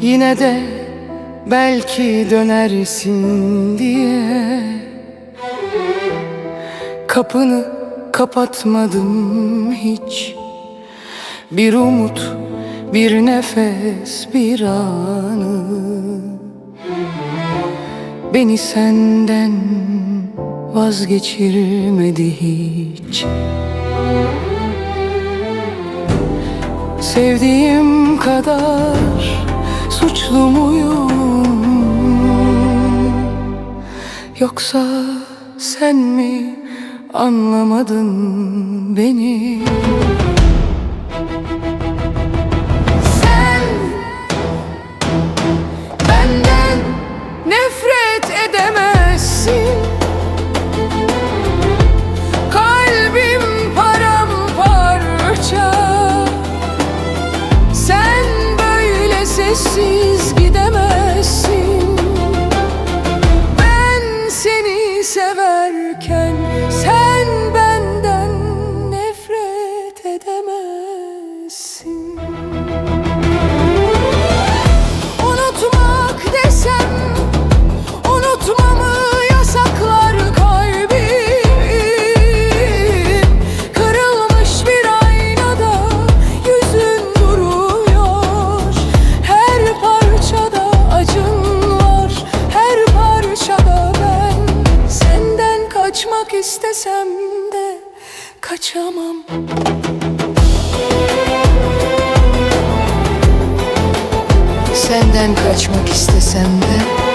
Yine de belki dönersin diye. Kapını kapatmadım hiç. Bir umut, bir nefes, bir anı. Beni senden vazgeçirmedi hiç. Sevdiğim kadar suçlu muyum? Yoksa sen mi anlamadın beni? İstesem de kaçamam. Senden kaçmak istesem de